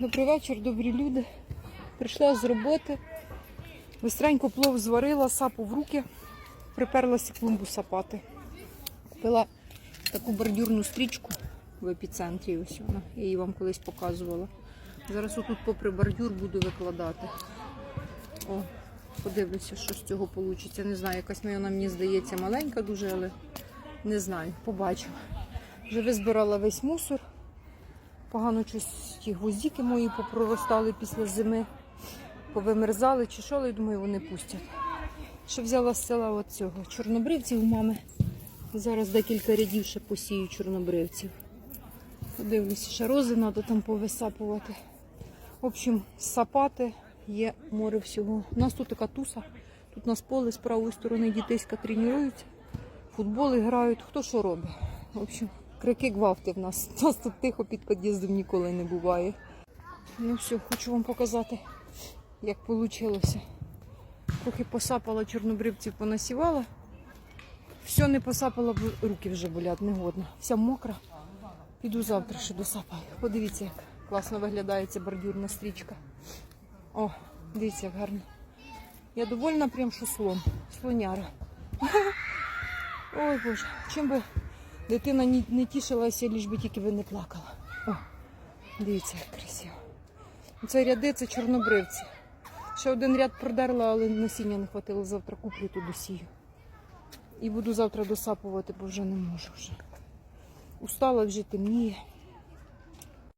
Добрий вечір, добрі люди. Прийшла з роботи. Бистренько плов зварила, сапу в руки, приперлася клумбу сапати. Купила таку бордюрну стрічку в епіцентрі. Ось вона. Я її вам колись показувала. Зараз отут попри бордюр буду викладати. О, подивлюся, що з цього вийде. Не знаю, якась вона мені здається маленька дуже, але не знаю. Побачимо. Вже визбирала весь мусор. Погано щось ті гвоздіки мої попроростали після зими, повимерзали чи що, але думаю, вони пустять. Ще взяла з села от чорнобривців у мами. Зараз декілька рядів ще посію чорнобривців. Подивлюся, ще рози треба там повисапувати. В общем, сапати є море всього. У нас тут така туса. Тут у нас поле з правої сторони дітейська тренуються, футбол грають, хто що робить. В общем, крики гвалти в нас. У нас тут тихо під під'їздом ніколи не буває. Ну все, хочу вам показати, як вийшло. Трохи посапала чорнобривців, понасівала. Все не посапала, руки вже болять, негодно. Вся мокра. Піду завтра ще досапаю. Подивіться, як класно виглядає ця бордюрна стрічка. О, дивіться, як гарно. Я довольна, прям що слон. Слоняра. Ой Боже, чим би дитина не, не тішилася, ліж би тільки би не плакала. О, дивіться, як красиво. Це ряди, це чорнобривці. Ще один ряд продерла, але насіння не хватило. Завтра куплю туди сію. І буду завтра досапувати, бо вже не можу вже. Устала вже темніє.